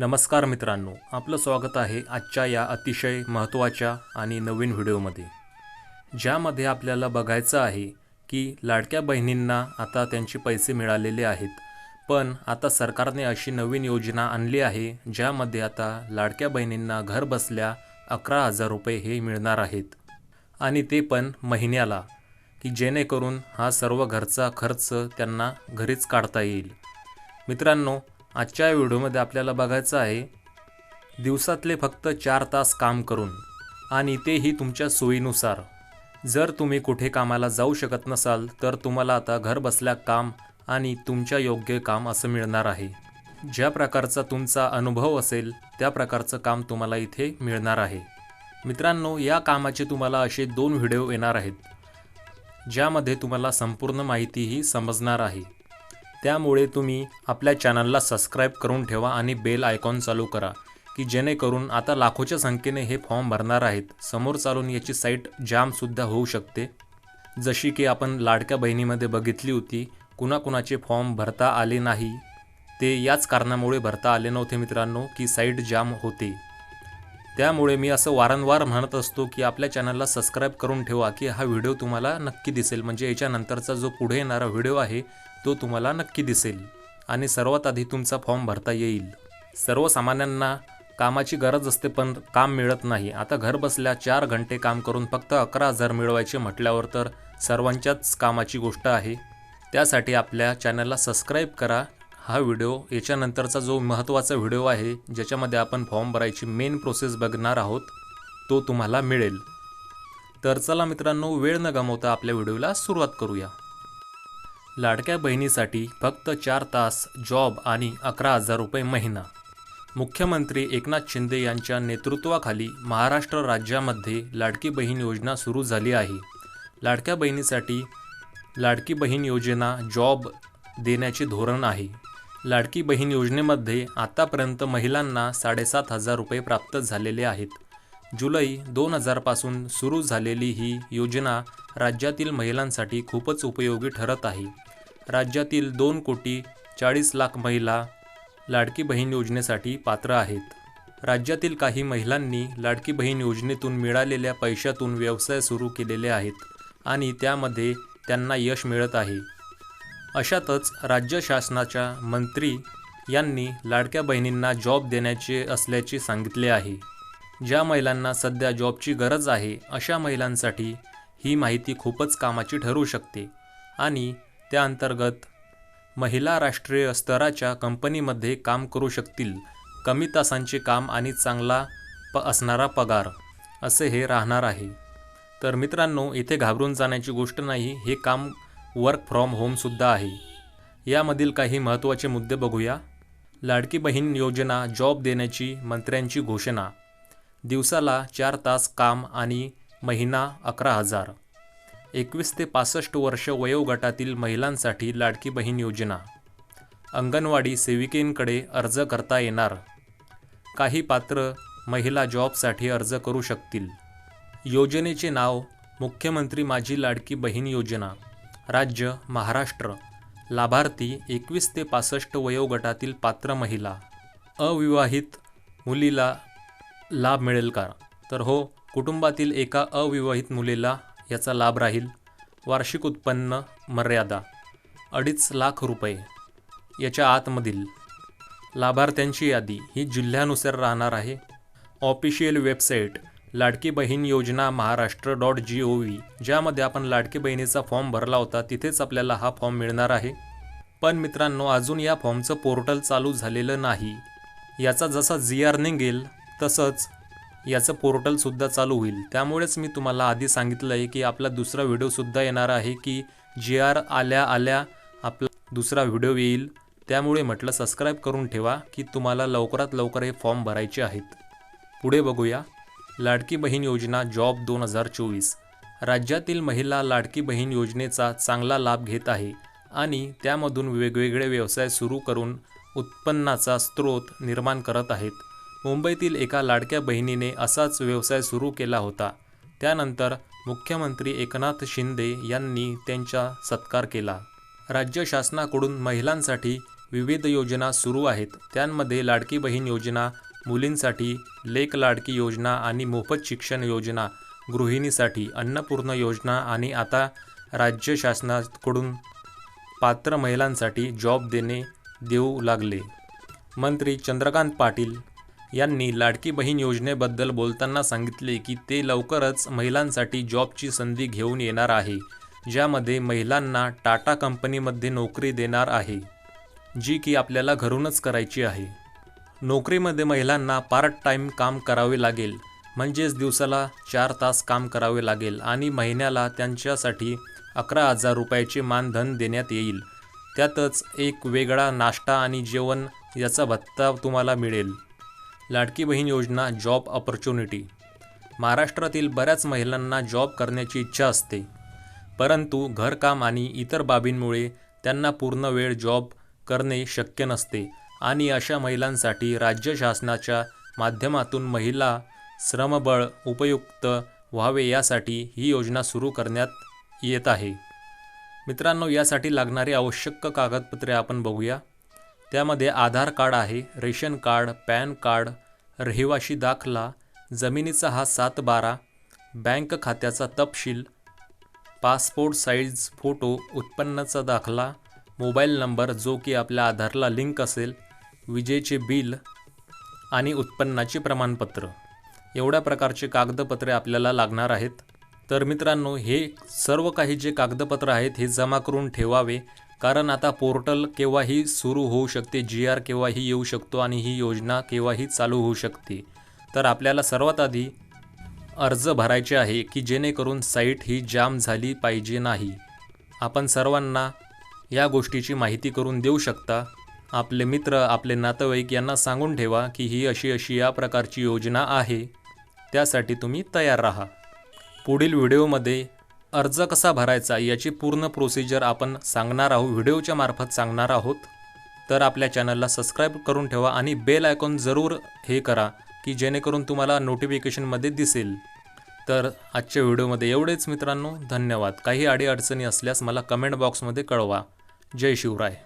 नमस्कार मित्रांनो आपलं स्वागत आहे आजच्या या अतिशय महत्त्वाच्या आणि नवीन व्हिडिओमध्ये ज्यामध्ये आपल्याला बघायचं आहे की लाडक्या बहिणींना आता त्यांचे पैसे मिळालेले आहेत पण आता सरकारने अशी नवीन योजना आणली आहे ज्यामध्ये आता लाडक्या बहिणींना घर बसल्या अकरा हजार रुपये हे मिळणार आहेत. आणि ते पण महिन्याला की जेणेकरून हा सर्व घरचा खर्च त्यांना घरीच काढता येईल. मित्रांनो आजच्या व्हिडिओमध्ये आपल्याला बघायचं आहे दिवसातले फक्त चार तास काम करून आणि तेही तुमच्या सोयीनुसार. जर तुम्ही कुठे कामाला जाऊ शकत नसाल तर तुम्हाला आता घर बसल्या काम आणि तुमच्या योग्य काम असं मिळणार आहे. ज्या प्रकारचा तुमचा अनुभव असेल त्या प्रकारचं काम तुम्हाला इथे मिळणार आहे. मित्रांनो या कामाचे तुम्हाला असे दोन व्हिडिओ येणार आहेत ज्यामध्ये तुम्हाला संपूर्ण माहितीही समजणार आहे. त्यामुळे तुम्ही आपल्या चॅनलला सबस्क्राईब करून ठेवा आणि बेल आयकॉन चालू करा की जेणेकरून आता लाखोच्या संख्येने हे फॉर्म भरणार आहेत. समोर चालून याची साईट जामसुद्धा होऊ शकते. जशी की आपण लाडक्या बहिणीमध्ये बघितली होती कुणाकुणाचे फॉर्म भरता आले नाही. ते याच कारणामुळे भरता आले नव्हते मित्रांनो की साईट जाम होते. त्यामुळे मी असं वारंवार म्हणत असतो की आपल्या चॅनलला सबस्क्राईब करून ठेवा की हा व्हिडिओ तुम्हाला नक्की दिसेल. म्हणजे याच्यानंतरचा जो पुढे येणारा व्हिडिओ आहे तो तुम्हाला नक्की दिसेल. आणि सर्वात आधी तुमचा फॉर्म भरता येईल. सर्वसामान्यांना कामाची गरज असते पण काम मिळत नाही. आता घर बसल्या चार घंटे काम करून फक्त अकरा हजार मिळवायचे म्हटल्यावर तर सर्वांच्याच कामाची गोष्ट आहे. त्यासाठी आपल्या चॅनलला सबस्क्राईब करा हा व्हिडिओ याच्यानंतरचा जो महत्त्वाचा व्हिडिओ आहे ज्याच्यामध्ये आपण फॉर्म भरायची मेन प्रोसेस बघणार आहोत तो तुम्हाला मिळेल. तर चला मित्रांनो वेळ न गमावता आपल्या व्हिडिओला सुरुवात करूया. लाडक्या बहिणीसाठी फक्त चार तास जॉब आणि अकरा हजार रुपये महिना. मुख्यमंत्री एकनाथ शिंदे यांच्या नेतृत्वाखाली महाराष्ट्र राज्यामध्ये लाडकी बहीण योजना सुरू झाली आहे. लाडक्या बहिणीसाठी लाडकी बहीण योजना जॉब देण्याचे धोरण आहे. लाडकी बहीण योजनेमध्ये आतापर्यंत महिलांना साडेसात हजार रुपये प्राप्त झालेले आहेत. जुलै दोन हजारपासून सुरू झालेली ही योजना राज्यातील महिलांसाठी खूपच उपयोगी ठरत आहे. राज्यातील दोन कोटी चाळीस लाख महिला लाडकी बहीण योजनेसाठी पात्र आहेत. राज्यातील काही महिलांनी लाडकी बहीण योजनेतून मिळालेल्या पैशातून व्यवसाय सुरू केलेले आहेत आणि त्यामध्ये त्यांना यश मिळत आहे. अशातच राज्य शासनाच्या मंत्री यांनी लाडक्या बहिणींना जॉब देण्याचे असल्याचे सांगितले आहे. ज्या महिलांना सध्या जॉबची गरज आहे अशा महिलांसाठी ही माहिती खूपच कामाची ठरू शकते आणि त्या अंतर्गत महिला राष्ट्रीय स्तराच्या कंपनीमध्ये काम करू शकतील. कमी तासांचे काम आणि चांगला प असणारा पगार असे हे राहणार आहे. तर मित्रांनो इथे घाबरून जाण्याची गोष्ट नाही हे काम वर्क फ्रॉम होमसुद्धा आहे. यामधील काही महत्त्वाचे मुद्दे बघूया. लाडकी बहीण योजना जॉब देण्याची मंत्र्यांची घोषणा. दिवसाला चार तास काम आणि महिना अकरा हजार. एकवीस ते पासष्ट वर्ष वयोगटातील महिलांसाठी लाडकी बहीण योजना. अंगणवाडी सेविकेंकडे अर्ज करता येणार. काही पात्र महिला जॉबसाठी अर्ज करू शकतील. योजनेचे नाव मुख्यमंत्री माझी लाडकी बहीण योजना. राज्य महाराष्ट्र. लाभार्थी एकवीस ते पासष्ट वयोगटातील पात्र महिला. अविवाहित मुलीला लाभ मिळेल का? तर हो कुटुंबातील एका अविवाहित मुलीला याचा लाभ राहील. वार्षिक उत्पन्न मर्यादा अडीच लाख रुपये. याच्या आतमधील लाभार्थ्यांची यादी ही जिल्ह्यानुसार राहणार आहे. ऑफिशियल वेबसाईट लाडकी बहीण योजना Maharashtra dot G O V ज्यामध्ये आपण लाडकी बहिणीचा फॉर्म भरला होता तिथेच आपल्याला हा फॉर्म मिळणार आहे. पण मित्रांनो अजून या फॉर्मचं पोर्टल चालू झालेलं नाही. याचा जसा जी आर निघेल तसंच याचं पोर्टलसुद्धा चालू होईल. त्यामुळेच मी तुम्हाला आधी सांगितलं आहे की आपला दुसरा व्हिडिओसुद्धा येणार आहे की जी आर आल्या आल्या आपला दुसरा व्हिडिओ येईल. त्यामुळे म्हटलं सबस्क्राईब करून ठेवा की तुम्हाला लवकरात लवकर हे फॉर्म भरायचे आहेत. पुढे बघूया. लाडकी बहीण योजना जॉब दोन हजार चोवीस. राज्यातील महिला लाडकी बहीण योजनेचा चांगला लाभ घेत आहे आणि त्यामधून वेगवेगळे व्यवसाय सुरू करून उत्पन्नाचा स्रोत निर्माण करत आहेत. मुंबईतील एका लाडक्या बहिणीने असाच व्यवसाय सुरू केला होता. त्यानंतर मुख्यमंत्री एकनाथ शिंदे यांनी त्यांचा सत्कार केला. राज्य शासनाकडून महिलांसाठी विविध योजना सुरू आहेत. त्यांमध्ये लाडकी बहीण योजना मुलींसाठी लेक लाडकी योजना आणि मोफत शिक्षण योजना गृहिणीसाठी अन्नपूर्ण योजना आणि आता राज्य शासनाकडून पात्र महिलांसाठी जॉब देणे देऊ लागले. मंत्री चंद्रकांत पाटील यांनी लाडकी बहीण योजनेबद्दल बोलताना सांगितले की ते लवकरच महिलांसाठी जॉबची संधी घेऊन येणार आहे ज्यामध्ये महिलांना टाटा कंपनीमध्ये नोकरी देणार आहे जी की आपल्याला घरूनच करायची आहे. नोकरीमध्ये महिलांना पार्ट टाईम काम करावे लागेल. म्हणजेच दिवसाला चार तास काम करावे लागेल आणि महिन्याला त्यांच्यासाठी अकरा हजार रुपयाचे मानधन देण्यात येईल. त्यातच एक वेगळा नाश्ता आणि जेवण याचा भत्ता तुम्हाला मिळेल. लाडकी बहीण योजना जॉब ऑपॉर्च्युनिटी महाराष्ट्रातील बऱ्याच महिलांना जॉब करण्याची इच्छा असते. परंतु घरकाम आणि इतर बाबींमुळे त्यांना पूर्ण वेळ जॉब करणे शक्य नसते. आणि अशा महिलांसाठी राज्य शासनाच्या माध्यमातून महिला श्रमबळ उपयुक्त व्हावे यासाठी ही योजना सुरू करण्यात येत आहे. मित्रांनो यासाठी लागणारी आवश्यक कागदपत्रे आपण बघूया. त्यामध्ये आधार कार्ड आहे रेशन कार्ड पॅन कार्ड रहिवाशी दाखला जमिनीचा हा सात बारा बँक खात्याचा तपशील पासपोर्ट साईज फोटो उत्पन्नाचा दाखला मोबाईल नंबर जो की आपल्या आधारला लिंक असेल विजेचे बिल आणि उत्पन्नाचे प्रमाणपत्र. एवढ्या प्रकारचे कागदपत्रे आपल्याला लागणार आहेत. तर मित्रांनो हे सर्व काही जे कागदपत्र आहेत हे जमा करून ठेवावे. कारण आता पोर्टल केव्हाही सुरू होऊ शकते जी आर केव्हाही येऊ शकतो आणि ही योजना केव्हाही चालू होऊ शकते. तर आपल्याला सर्वात आधी अर्ज भरायचे आहे की जेणेकरून साईट ही जाम झाली पाहिजे नाही. आपण सर्वांना या गोष्टीची माहिती करून देऊ शकता. आपले मित्र आपले नातेवाईक यांना सांगून ठेवा की ही अशी अशी या प्रकारची योजना आहे. त्यासाठी तुम्ही तयार राहा. पुढील व्हिडिओमध्ये अर्ज कसा भरायचा याची पूर्ण प्रोसिजर आपण सांगणार आहोत व्हिडिओच्या मार्फत सांगणार आहोत. तर आपल्या चॅनलला सबस्क्राईब करून ठेवा आणि बेल आयकॉन जरूर हे करा की जेणेकरून तुम्हाला नोटिफिकेशनमध्ये दिसेल. तर आजच्या व्हिडिओमध्ये एवढेच मित्रांनो धन्यवाद. काही अडीअडचणी असल्यास मला कमेंट बॉक्समध्ये कळवा. जय शिवराय.